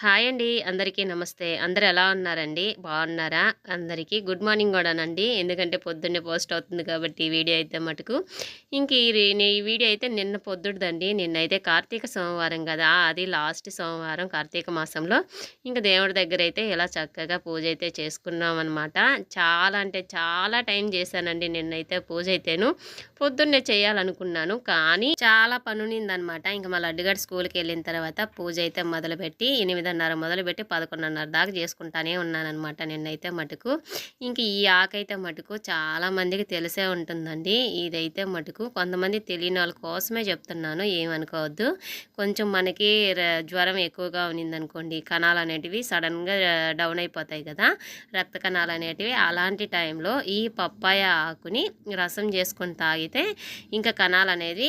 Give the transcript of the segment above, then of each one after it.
Hi అండి. అందరికీ నమస్తే. అందరు ఎలా ఉన్నారండి? బాగున్నారా? అందరికీ గుడ్ మార్నింగ్ కూడానండి. ఎందుకంటే పొద్దున్నే పోస్ట్ అవుతుంది కాబట్టి ఈ వీడియో అయితే మటుకు. ఇంక ఈ వీడియో అయితే నిన్న పొద్దుడుదండి నిన్నైతే కార్తీక సోమవారం కదా. అది లాస్ట్ సోమవారం కార్తీక మాసంలో. ఇంకా దేవుడి దగ్గర అయితే ఇలా చక్కగా పూజ అయితే చేసుకున్నాం అనమాట చాలా అంటే చాలా టైం చేశానండి నిన్నైతే పూజ అయితేను. పొద్దున్నే చేయాలనుకున్నాను. కానీ చాలా పనునిందనమాట ఇంకా మా లడ్డుగాడు స్కూల్కి వెళ్ళిన తర్వాత పూజ అయితే మొదలుపెట్టి ఎనిమిది తొమ్మిదిన్నర మొదలుపెట్టి పదకొండున్నర దాకా చేసుకుంటానే ఉన్నానమాట నిన్నైతే మటుకు. ఇంక ఈ ఆకైతే మటుకు చాలామందికి తెలిసే ఉంటుందండి. ఇదైతే మటుకు కొంతమంది తెలియని వాళ్ళ కోసమే చెప్తున్నాను ఏమనుకోవద్దు. కొంచెం మనకి ర- జ్వరం ఎక్కువగా ఉన్నిందనుకోండి కణాలు అనేటివి సడన్గా డౌన్ అయిపోతాయి కదా. రక్త కణాలు అనేటివి అలాంటి టైంలో ఈ పప్పాయ ఆకుని రసం చేసుకొని తాగితే ఇంకా కణాలు అనేది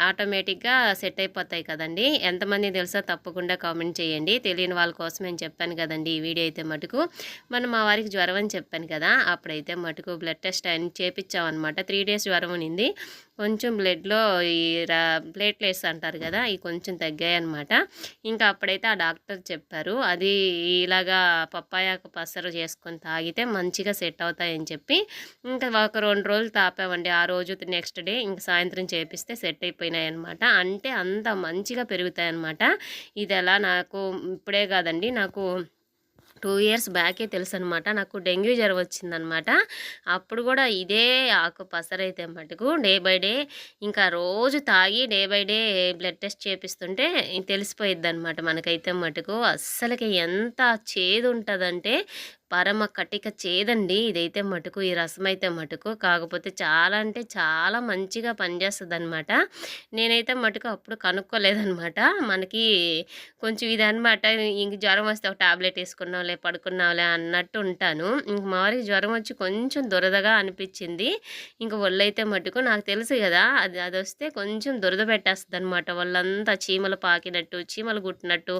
ఆటోమేటిక్గా సెట్ అయిపోతాయి కదండి. ఎంతమంది తెలుసా? తప్పకుండా కామెంట్ చేయండి. తెలియని వాళ్ళ కోసం నేను చెప్పాను కదండి ఈ వీడియో అయితే మటుకు. మనం మా వారికి జ్వరం అని చెప్పాను కదా అప్పుడైతే మటుకు బ్లడ్ టెస్ట్ అని చేపించామన్నమాట త్రీ డేస్ జ్వరం ఉన్నింది కొంచెం బ్లడ్లో ఈ ప్లేట్లెట్స్ అంటారు కదా ఇవి కొంచెం తగ్గాయి అనమాట ఇంకా అప్పుడైతే ఆ డాక్టర్ చెప్పారు అది ఇలాగా పప్పాయాకు పసరు చేసుకొని తాగితే మంచిగా సెట్ అవుతాయని చెప్పి. ఇంకా ఒక రెండు రోజులు తాపామండి. ఆ రోజు నెక్స్ట్ డే ఇంకా సాయంత్రం చేపిస్తే సెట్ అయిపోయినాయి అనమాట అంటే అంత మంచిగా పెరుగుతాయి అనమాట ఇది ఎలా నాకు ఇప్పుడే కాదండి నాకు టూ ఇయర్స్ బ్యాకే తెలుసు అనమాట నాకు డెంగ్యూ జ్వరం వచ్చిందనమాట అప్పుడు కూడా ఇదే ఆకు పసరైతే మటుకు డే బై డే ఇంకా రోజు తాగి day by day blood test చేపిస్తుంటే తెలిసిపోయిద్ది అనమాట మనకైతే మటుకు. అస్సలకి ఎంత చేదు ఉంటుందంటే పరమ కటిక చేదండి. ఇదైతే మటుకు ఈ రసం అయితే మటుకు. కాకపోతే చాలా అంటే చాలా మంచిగా పనిచేస్తుంది అనమాట నేనైతే మటుకు అప్పుడు కనుక్కోలేదనమాట మనకి కొంచెం ఇది అనమాట ఇంక జ్వరం వస్తే ఒక టాబ్లెట్ వేసుకున్నావులే పడుకున్నావులే అన్నట్టు ఉంటాను. ఇంక మా వారికి జ్వరం వచ్చి కొంచెం దురదగా అనిపించింది. ఇంక ఒళ్ళైతే మటుకు నాకు తెలుసు కదా అది అది వస్తే కొంచెం దురద పెట్టేస్తుంది అనమాట వాళ్ళంతా చీమలు పాకినట్టు చీమలు కుట్టినట్టు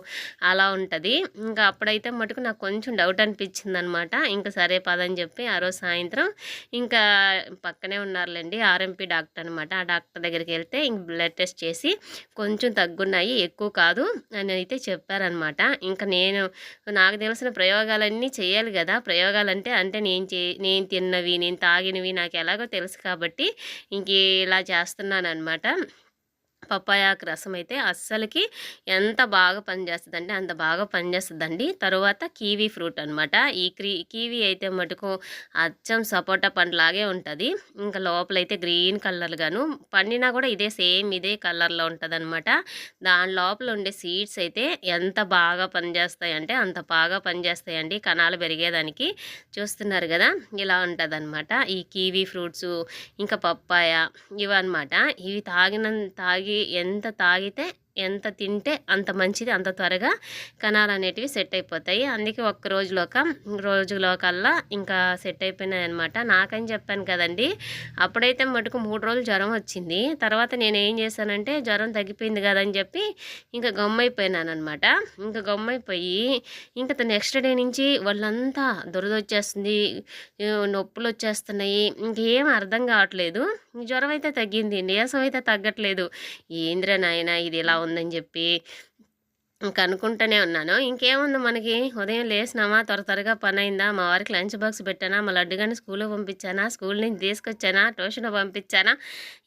అలా ఉంటుంది. ఇంకా అప్పుడైతే మటుకు నాకు కొంచెం డౌట్ అనిపించింది అనమాట ఇంకా సరే పదని చెప్పి ఆ రోజు సాయంత్రం ఇంకా పక్కనే ఉన్నారులేండి ఆర్ఎంపీ డాక్టర్ అనమాట ఆ డాక్టర్ దగ్గరికి వెళ్తే ఇంక బ్లడ్ టెస్ట్ చేసి కొంచెం తగ్గున్నాయి ఎక్కువ కాదు అని అయితే చెప్పారనమాట ఇంకా నేను నాకు తెలిసిన ప్రయోగాలన్నీ చేయాలి కదా. ప్రయోగాలంటే అంటే నేను చే నేను తిన్నవి నేను తాగినవి నాకు ఎలాగో తెలుసు కాబట్టి ఇంక ఇలా చేస్తున్నాను అనమాట పప్పాయాకు రసం అయితే అస్సలకి ఎంత బాగా పనిచేస్తుంది అంటే అంత బాగా పనిచేస్తుందండి. తరువాత కీవీ ఫ్రూట్ అనమాట ఈ క్రీ కీవీ అయితే మటుకు అచ్చం సపోటా పండులాగే ఉంటుంది. ఇంకా లోపలైతే గ్రీన్ కలర్గాను పండినా కూడా ఇదే సేమ్ ఇదే కలర్లో ఉంటుంది అనమాట దాని లోపల ఉండే సీడ్స్ అయితే ఎంత బాగా పనిచేస్తాయి అంటే అంత బాగా పనిచేస్తాయండి. కణాలు పెరిగేదానికి చూస్తున్నారు కదా ఇలా ఉంటుంది ఈ కీవీ ఫ్రూట్స్ ఇంకా పప్పాయ ఇవన్నమాట. ఇవి తాగిన తాగి ఎంత తాగితే ఎంత తింటే అంత మంచిది అంత త్వరగా కణాలు అనేటివి సెట్ అయిపోతాయి. అందుకే ఒక్క రోజులోక రోజులోకల్లా ఇంకా సెట్ అయిపోయినాయి అనమాట నాకని చెప్పాను కదండి అప్పుడైతే మటుకు మూడు రోజులు జ్వరం వచ్చింది. తర్వాత నేను ఏం చేశానంటే జ్వరం తగ్గిపోయింది కదని చెప్పి ఇంకా గమ్మైపోయినాను అనమాట ఇంకా గమ్మైపోయి ఇంకా నెక్స్ట్ డే నుంచి వాళ్ళంతా దురద వచ్చేస్తుంది నొప్పులు వచ్చేస్తున్నాయి ఇంకేం అర్థం కావట్లేదు. జ్వరం అయితే తగ్గింది నీరసం అయితే తగ్గట్లేదు. ఏంద్రా నాయన ఇది ఇలా ఉందని చెప్పి ఇంక అనుకుంటూనే ఉన్నాను. ఇంకేముంది మనకి? ఉదయం లేసినామా? త్వర త్వరగా పని అయిందా మా వారికి లంచ్ బాక్స్ పెట్టానా? మా లడ్డుగాని స్కూల్లో పంపించానా? స్కూల్ నుంచి తీసుకొచ్చానా? ట్యూషన్ పంపించానా?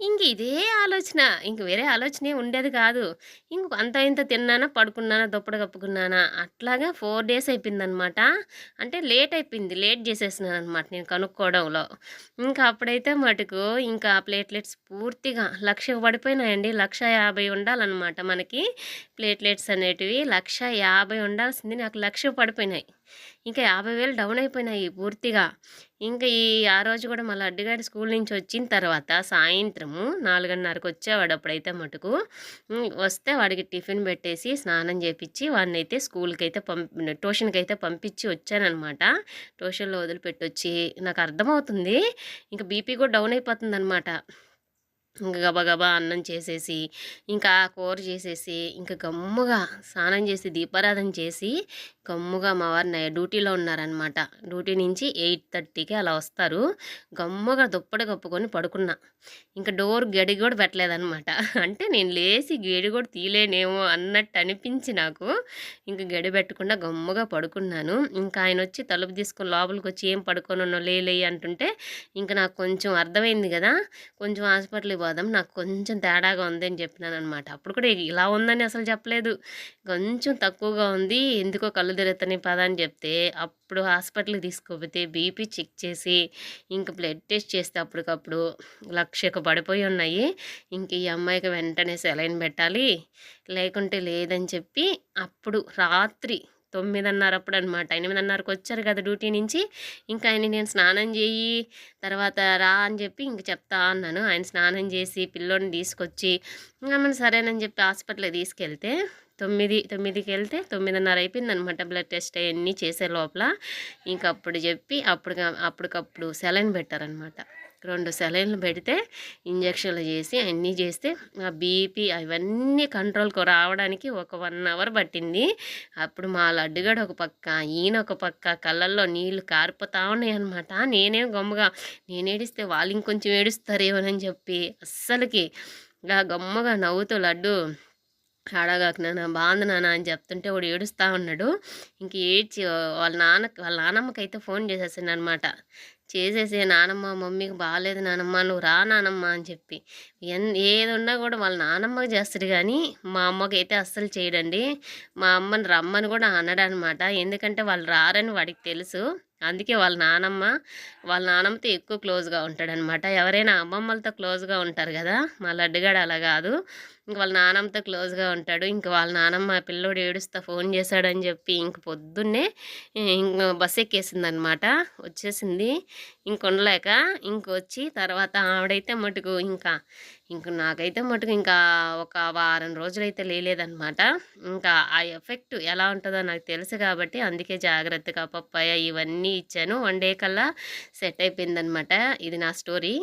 ఇంక ఇదే ఆలోచన. ఇంక వేరే ఆలోచనే ఉండేది కాదు. ఇంక అంత ఇంత తిన్నానా? పడుకున్నానా? దుప్పటి కప్పుకున్నానా? అట్లాగా ఫోర్ డేస్ అయిపోయిందనమాట. అంటే లేట్ అయిపోయింది. లేట్ చేసేసినాను అనమాట నేను కనుక్కోవడంలో. ఇంకా అప్పుడైతే మటుకు ఇంకా ప్లేట్లెట్స్ పూర్తిగా లక్ష పడిపోయినాయండి. లక్ష యాభై ఉండాలన్నమాట మనకి ప్లేట్లెట్స్ అనేటివి. లక్ష యాభై ఉండాల్సింది నాకు లక్ష పడిపోయినాయి. ఇంకా యాభై వేలు డౌన్ అయిపోయినాయి పూర్తిగా. ఇంకా ఈ ఆ రోజు కూడా మళ్ళీ అడ్డుగాడి స్కూల్ నుంచి వచ్చిన తర్వాత సాయంత్రము నాలుగున్నరకు వచ్చేవాడు అప్పుడైతే మటుకు వస్తే వాడికి టిఫిన్ పెట్టేసి స్నానం చేపించి వాడిని అయితే స్కూల్కి అయితే పంపి ట్యూషన్కి అయితే పంపించి వచ్చానమాట ట్యూషన్లో వదిలిపెట్టి వచ్చి నాకు అర్థమవుతుంది. ఇంకా బీపీ కూడా డౌన్ అయిపోతుంది అనమాట ఇంకా గబగబా అన్నం చేసేసి ఇంకా కూర చేసేసి ఇంకా గమ్ముగా స్నానం చేసి దీపారాధన చేసి గమ్ముగా మా వారు డ్యూటీలో ఉన్నారనమాట డ్యూటీ నుంచి ఎయిట్ థర్టీకి అలా వస్తారు. గమ్ముగా దుప్పటి కప్పుకొని పడుకున్నా. ఇంకా డోర్ గడి కూడా పెట్టలేదనమాట అంటే నేను లేచి గడి కూడా తీలేనేమో అన్నట్టు అనిపించి నాకు ఇంకా గడి పెట్టకుండా గమ్ముగా పడుకున్నాను. ఇంకా ఆయన వచ్చి తలుపు తీసుకుని లోపలికి వచ్చి ఏం పడుకొని లేలే అంటుంటే ఇంకా నాకు కొంచెం అర్థమైంది కదా. కొంచెం హాస్పిటల్కి పోదాం నాకు కొంచెం తేడాగా ఉంది అని చెప్పినాను అనమాట అప్పుడు కూడా ఇలా ఉందని అసలు చెప్పలేదు. కొంచెం తక్కువగా ఉంది. ఎందుకో కళ్ళు తిరుగుతాయి పద అని చెప్తే అప్పుడు హాస్పిటల్కి తీసుకోపోతే బీపీ చెక్ చేసి ఇంక బ్లడ్ టెస్ట్ చేస్తే అప్పటికప్పుడు లక్షకు పడిపోయి ఉన్నాయి. ఇంక ఈ అమ్మాయికి వెంటనే సెలైన్ పెట్టాలి. లేకుంటే లేదని చెప్పి అప్పుడు రాత్రి తొమ్మిదిన్నర అప్పుడు అనమాట ఎనిమిదిన్నరకు వచ్చారు కదా డ్యూటీ నుంచి. ఇంకా ఆయన నేను స్నానం చేయి తర్వాత రా అని చెప్పి ఇంక చెప్తా అన్నాను. ఆయన స్నానం చేసి పిల్లోని తీసుకొచ్చి ఇంకా మనం సరేనని చెప్పి హాస్పిటల్కి తీసుకెళ్తే తొమ్మిది తొమ్మిదికి వెళ్తే తొమ్మిదిన్నర అయిపోయింది అనమాట బ్లడ్ టెస్ట్ అవన్నీ చేసే లోపల. ఇంకప్పుడు చెప్పి అప్పుడు అప్పటికప్పుడు సెలైన్ పెట్టారనమాట రెండు సెలైన్లు పెడితే ఇంజక్షన్లు చేసి అన్నీ చేస్తే ఆ బీపీ అవన్నీ కంట్రోల్కి రావడానికి ఒక వన్ అవర్ పట్టింది. అప్పుడు మా లడ్డుగడ ఒక పక్క ఈయన ఒక పక్క కళ్ళల్లో నీళ్ళు కారిపోతా ఉన్నాయి అనమాట నేనేం గమ్ముగా నేను ఏడిస్తే వాళ్ళు ఇంకొంచెం ఏడుస్తారేమోనని చెప్పి అస్సలకి ఇలా గమ్మగా నవ్వుతూ లడ్డు ఆడగాక నాన్న బాగుంది నాన్న అని చెప్తుంటే వాడు ఏడుస్తూ ఉన్నాడు. ఇంక ఏడ్చి వాళ్ళ నాన్న వాళ్ళ నానమ్మకి అయితే ఫోన్ చేసేసాను అనమాట చేసేసి నానమ్మ మమ్మీకి బాగాలేదు నానమ్మ నువ్వు రా నానమ్మ అని చెప్పి. ఎన్ ఏది ఉన్నా కూడా వాళ్ళ నానమ్మకి చేస్తాడు కానీ మా అమ్మకి అయితే అస్సలు చేయడండి. మా అమ్మని రమ్మని కూడా అనడనమాట. ఎందుకంటే వాళ్ళు రారని వాడికి తెలుసు. అందుకే వాళ్ళ నానమ్మ వాళ్ళ నానమ్మతో ఎక్కువ క్లోజ్గా ఉంటాడనమాట ఎవరైనా అమ్మమ్మలతో క్లోజ్గా ఉంటారు కదా మా లడ్డుగాడు అలా కాదు. ఇంక వాళ్ళ నానమ్మతో క్లోజ్గా ఉంటాడు. ఇంక వాళ్ళ నానమ్మ పిల్లోడు ఏడుస్తా ఫోన్ చేశాడని చెప్పి ఇంక పొద్దున్నే ఇంక బస్ ఎక్కేసింది అనమాట వచ్చేసింది. ఇంక ఉండలేక ఇంకొచ్చి తర్వాత ఆవిడైతే మటుకు ఇంకా ఇంక నాకైతే మటుకు ఇంకా ఒక వారం రోజులైతే లేలేదనమాట ఇంకా ఆ ఎఫెక్ట్ ఎలా ఉంటుందో నాకు తెలుసు కాబట్టి అందుకే జాగ్రత్తగా పప్పాయ ఇవన్నీ ఇచ్చాను. వన్ డే కల్లా సెట్ అయిపోయిందనమాట ఇది నా స్టోరీ.